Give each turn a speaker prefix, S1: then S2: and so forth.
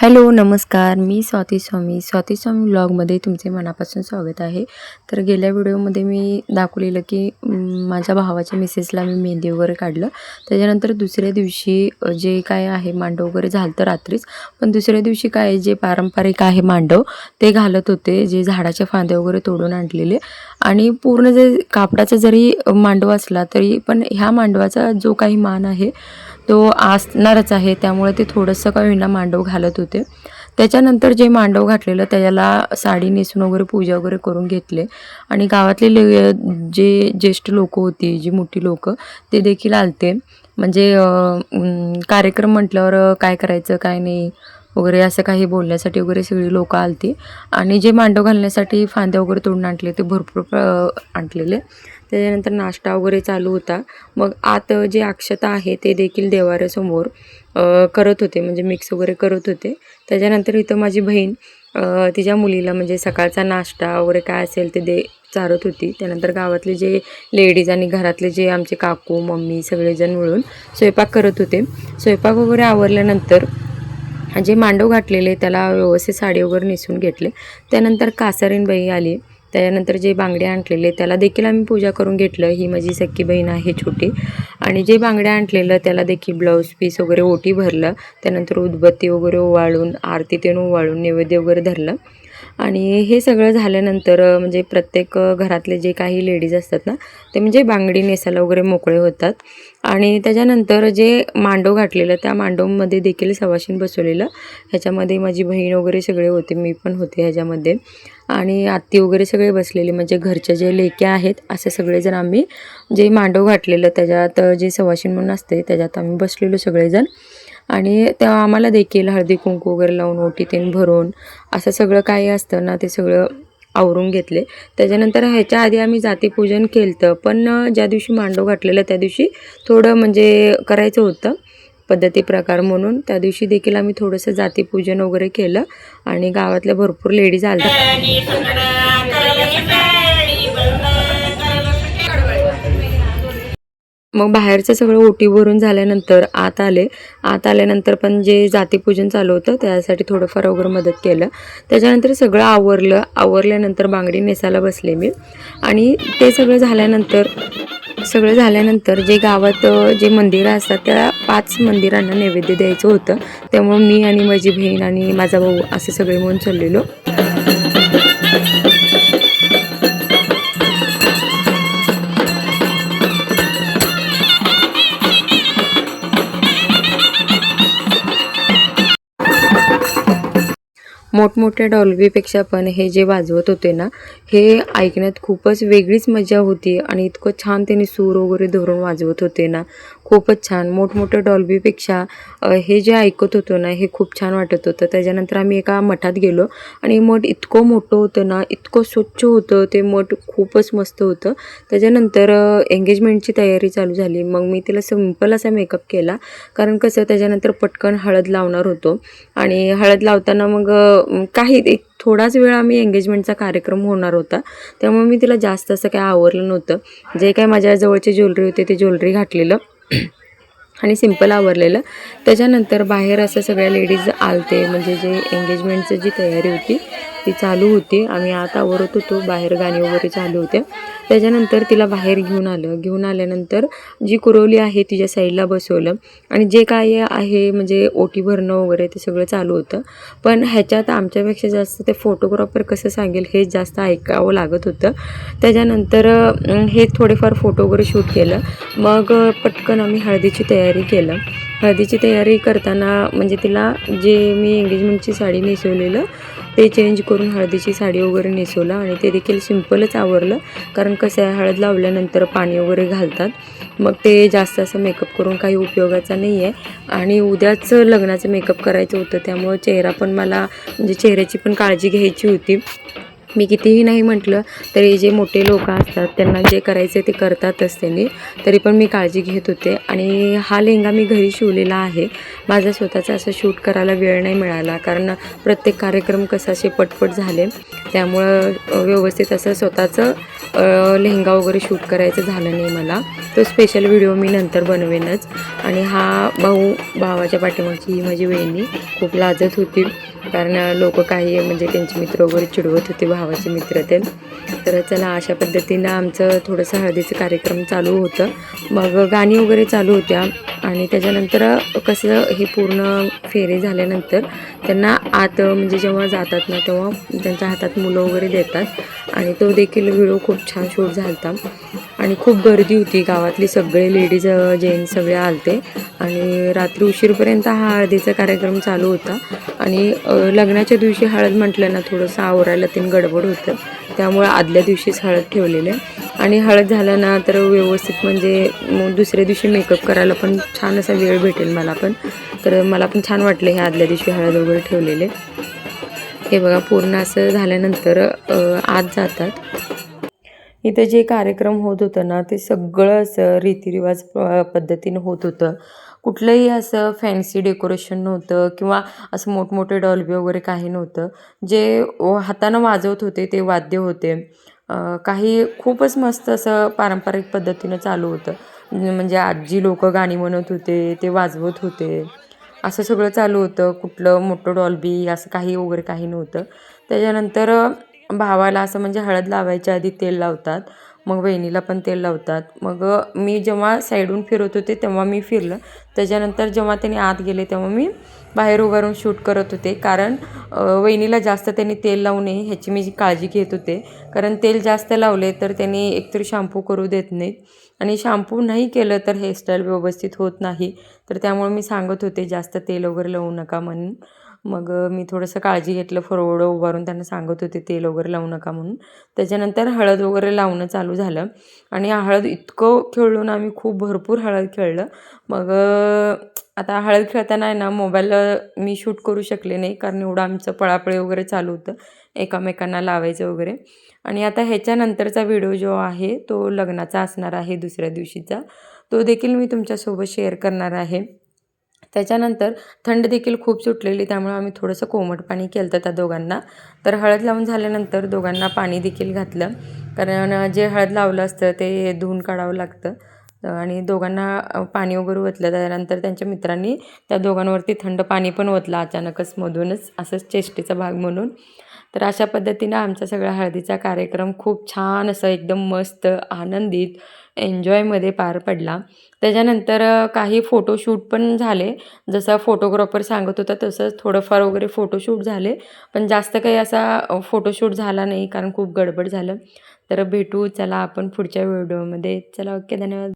S1: Hello नमस्कार. मी स्वाती स्वामी. स्वाती स्वामी ब्लॉगमध्ये तुमचे मनापासून स्वागत आहे. तर गेल्या व्हिडिओमध्ये मी दाखवलेलं की माझ्या भावाच्या मिसेसला मी मेहंदी वगैरे काढलं. त्याच्यानंतर दुसऱ्या दिवशी जे काय आहे मांडव वगैरे झालं तर रात्रीच. पण दुसऱ्या दिवशी काय जे पारंपरिक आहे मांडव ते घालत होते. जे झाडाच्या फांद्या वगैरे तोडून आणलेले. आणि पूर्ण जे कापडाचा जरी मांडव असला तरी पण ह्या मांडवाचा जो काही मान आहे तो असणारच आहे त्यामुळे ते थोडंसं का होईना मांडव घालत होते. त्याच्यानंतर जे मांडव घातलेलं त्याला साडी नेसून वगैरे पूजा वगैरे करून घेतले. आणि गावातले ले जे ज्येष्ठ लोक होती जी मोठी लोक ते देखील आलते. म्हणजे कार्यक्रम म्हटल्यावर काय करायचं काय नाही वगैरे असं काही बोलण्यासाठी वगैरे सगळी लोकं आलती. आणि जे मांडव घालण्यासाठी फांद्या वगैरे तोडून आणले ते भरपूर आणलेले. त्याच्यानंतर नाश्ता वगैरे चालू होता. मग आत जे अक्षता आहे ते देखील देवाऱ्यासमोर करत होते. म्हणजे मिक्स वगैरे करत होते. त्याच्यानंतर इथं माझी बहीण तिच्या मुलीला म्हणजे सकाळचा नाश्ता वगैरे काय असेल ते दे चारत होती. त्यानंतर गावातले जे लेडीज आणि घरातले जे आमचे काकू मम्मी सगळेजण मिळून स्वयंपाक करत होते. स्वयंपाक वगैरे आवरल्यानंतर जे मांडव घातलेले त्याला व्यवस्थित साडी वगैरे नेसून घेतले. त्यानंतर कासारीन बाई आली. त्यानंतर जे बांगडे आणलेले त्याला देखील आम्ही पूजा करून घेतलं. ही माझी सख्खी बहीण आहे छोटी. आणि जे बांगड्या आणलेलं त्याला देखील ब्लाऊज पीस वगैरे ओटी भरलं. त्यानंतर उदबत्ती वगैरे ओवाळून आरती तेन ओवाळून नैवेद्य वगैरे धरलं. आणि हे सगळं झाल्यानंतर म्हणजे प्रत्येक घरातले जे काही लेडीज असतात ना ते म्हणजे बांगडी नेसायला वगैरे मोकळे होतात. आणि त्याच्यानंतर जे मांडव घातलेलं त्या मांडवमध्ये देखील सवाशीन बसवलेलं. ह्याच्यामध्ये माझी बहीण वगैरे सगळे होते मी पण होते ह्याच्यामध्ये. आणि आत्ती वगैरे सगळे बसलेले म्हणजे घरच्या जे लेक्या आहेत असे सगळेजण आम्ही जे मांडव घातलेलं त्याच्यात जे सवाशीण म्हणून असते त्याच्यात आम्ही बसलेलो सगळेजण. आणि तेव्हा आम्हाला देखील हळदी कुंकू वगैरे लावून ओटी तेन भरून असं सगळं काही असतं ना ते सगळं आवरून घेतले. त्याच्यानंतर ह्याच्या आधी आम्ही जातीपूजन केलं पण ज्या दिवशी मांडव घातलेलं त्या दिवशी थोडं म्हणजे करायचं होतं पद्धती प्रकार म्हणून. त्या दिवशी देखील आम्ही थोडंसं जातीपूजन वगैरे केलं आणि गावातल्या भरपूर लेडीज आल्या मग बाहेरचं सगळं ओटी भरून झाल्यानंतर आत आले. आत आल्यानंतर पण जे जातीपूजन चालू होतं त्यासाठी थोडंफार वगैरे मदत केलं. त्याच्यानंतर सगळं आवरलं. आवरल्यानंतर बांगडी नेसायला बसले मी. आणि ते सगळं झाल्यानंतर सगळं झाल्यानंतर जे गावात जे मंदिरं असतात त्या पाच मंदिरांना नैवेद्य द्यायचं होतं. त्यामुळं मी आणि माझी बहीण आणि माझा भाऊ असे सगळे म्हणून चाललेलो. मोठमोठ्या डॉल्बीपेक्षा पण हे जे वाजवत होते ना हे ऐकण्यात खूपच वेगळीच मजा होती आणि इतकं छान त्यांनी सूर वगैरे धरून वाजवत होते ना. खूपच छान. मोठमोठ्या डॉल्बीपेक्षा हे जे ऐकत होतो ना हे खूप छान वाटत होतं. त्याच्यानंतर आम्ही एका मठात गेलो आणि मठ इतकं मोठं होतं ना इतकं स्वच्छ होतं ते मठ खूपच मस्त होतं. त्याच्यानंतर एंगेजमेंटची तयारी चालू झाली. मग मी तिला सिंपल असा मेकअप केला. कारण कसं त्याच्यानंतर पटकन हळद लावणार होतो. आणि हळद लावताना मग काही एक थोडाच वेळ आम्ही एंगेजमेंटचा कार्यक्रम होणार होता. त्यामुळे मी तिला जास्त असं काही आवरलं नव्हतं. जे काय माझ्या जवळची ज्वेलरी होते ते ज्वेलरी घातलेलं. आणि सिंपल आवरलेलं. त्याच्यानंतर बाहेर असं सगळ्या लेडीज आलते. म्हणजे जे एंगेजमेंटचं जी तयारी होती ती चालू होती. आम्ही आत आवरत होतो. बाहेर गाणी वगैरे चालू होते त्याच्यानंतर तिला बाहेर घेऊन आलं. घेऊन आल्यानंतर जी कुरवली आहे तिच्या साईडला बसवलं. आणि जे काय आहे म्हणजे ओटी भरणं वगैरे ते सगळं चालू होतं. पण ह्याच्यात आमच्यापेक्षा जास्त ते फोटोग्राफर कसं सांगेल हे जास्त ऐकावं लागत होतं. त्याच्यानंतर हे थोडेफार फोटो वगैरे शूट केलं. मग पटकन आम्ही हळदीची तयारी केलं. हळदीची तयारी करताना म्हणजे तिला जे मी एंगेजमेंटची साडी नेसवलेलं ते चेंज करून हळदीची साडी वगैरे नेसवलं आणि ते देखील सिम्पलच आवरलं. कारण कसं आहे हळद लावल्यानंतर पाणी वगैरे घालतात. मग ते जास्त असं मेकअप करून काही उपयोगाचा नाही आहे आणि उद्याच लग्नाचं मेकअप करायचं होतं त्यामुळं चेहरा पण मला म्हणजे चेहऱ्याची पण काळजी घ्यायची होती. मी कितीही नाही म्हटलं तरी जे मोठे लोक असतात त्यांना जे करायचे ते करतातच त्यांनी. तरी पण मी काळजी घेत होते. आणि हा लेहंगा मी घरी शिवलेला आहे. माझा स्वतःचा असं शूट करायला वेळ नाही मिळाला. कारण प्रत्येक कार्यक्रम कसा असे पटपट झाले. त्यामुळं व्यवस्थित असं स्वतःचं लेहंगा वगैरे शूट करायचं झालं नाही मला. तो स्पेशल व्हिडिओ मी नंतर बनवेनच. आणि हा भाऊ भावाच्या पाठीमागची ही माझी वहिनी खूप लाजत होती. कारण लोक काही म्हणजे त्यांचे मित्र वगैरे चिडवत होते भावाचे मित्र ते तर चला अशा पद्धतीनं आमचं थोडंसं हळदीचं कार्यक्रम चालू होतं. मग गाणी वगैरे चालू होत्या. आणि त्याच्यानंतर कसं हे पूर्ण फेरे झाल्यानंतर त्यांना आत म्हणजे जेव्हा जातात ना तेव्हा त्यांच्या हातात मुलं वगैरे देतात. आणि तो देखील व्हिडिओ खूप छान शूट झाला होता आणि खूप गर्दी होती गावातली सगळे लेडीज जेंट्स सगळे आलते. आणि रात्री उशीरपर्यंत हा हळदीचा कार्यक्रम चालू होता. आणि लग्नाच्या दिवशी हळद म्हटलं ना थोडंसं आवरायला तीन गडबड होतं. त्यामुळे आदल्या दिवशीच हळद ठेवलेलं आहे. आणि हळद झालं ना तर व्यवस्थित म्हणजे दुसऱ्या दिवशी मेकअप करायला पण छान असा वेळ भेटेल मला पण. तर मला पण छान वाटलं हे आदल्या दिवशी हळद वगैरे ठेवलेले. हे बघा पूर्ण असं झाल्यानंतर आत जातात. इथं जे कार्यक्रम होत होतं ना ते सगळं असं रीतिरिवाज पद्धतीनं होत होतं. कुठलंही असं फॅन्सी डेकोरेशन नव्हतं किंवा असं मोठमोठे डॉल्बी वगैरे काही नव्हतं. जे हातानं वाजवत होते ते वाद्य होते. काही खूपच मस्त असं पारंपरिक पद्धतीनं चालू होतं. म्हणजे आजी लोक गाणी म्हणत होते ते वाजवत होते. असं सगळं चालू होतं. कुठलं मोठं डॉल्बी असं काही वगैरे काही नव्हतं. त्याच्यानंतर भावाला असं म्हणजे हळद लावायच्या आधी तेल लावतात. मग वहिनीला पण तेल लावतात. मग मी जेव्हा साईडून फिरत होते तेव्हा मी फिरलं. त्याच्यानंतर जेव्हा त्यांनी आत गेले तेव्हा मी बाहेर उभारून शूट करत होते. कारण वहिनीला जास्त त्यांनी तेल लावू नये ह्याची मी काळजी घेत होते. कारण तेल जास्त लावले तर त्यांनी एकतर शॅम्पू करू देत नाहीत. आणि शॅम्पू नाही केलं तर हेअरस्टाईल व्यवस्थित होत नाही. तर त्यामुळे मी सांगत होते जास्त तेल वगैरे लावू नका म्हणून. मग मी थोडंसं काळजी घेतलं फरवडं उभारून त्यांना सांगत होते तेल वगैरे लावू नका म्हणून. त्याच्यानंतर हळद वगैरे लावणं चालू झालं. आणि हळद इतकं खेळलो ना आम्ही खूप भरपूर हळद खेळलं. मग आता हळद खेळताना आहे ना मोबाईल मी शूट करू शकले नाही कारण एवढं आमचं पळापळी वगैरे चालू होतं एकामेकांना लावायचं वगैरे. आणि आता ह्याच्यानंतरचा व्हिडिओ जो आहे तो लग्नाचा असणार आहे दुसऱ्या दिवशीचा. तो देखील मी तुमच्यासोबत शेअर करणार आहे. त्याच्यानंतर थंड देखील खूप सुटलेली त्यामुळे आम्ही थोडंसं कोमट पाणी केलं होतं त्या दोघांना. तर हळद लावून झाल्यानंतर दोघांना पाणी देखील घातलं. कारण जे हळद लावलं असतं ते धुवून काढावं लागतं. आणि दोघांना पाणी वगैरे ओतलं. त्यानंतर त्यांच्या मित्रांनी त्या दोघांवरती थंड पाणी पण ओतलं अचानकच मधूनच. असंच चेष्टेचा भाग म्हणून. तर अशा पद्धतीनं आमचा सगळा हळदीचा कार्यक्रम खूप छान असं एकदम मस्त आनंदित एन्जॉयमध्ये पार पडला. त्याच्यानंतर काही फोटोशूट पण झाले. जसं फोटोग्राफर सांगत होता तसंच थोडंफार वगैरे फोटोशूट झाले. पण जास्त काही असा फोटोशूट झाला नाही कारण खूप गडबड झालं. तर भेटू चला आपण पुढच्या व्हिडिओमध्ये. चला ओके धन्यवाद.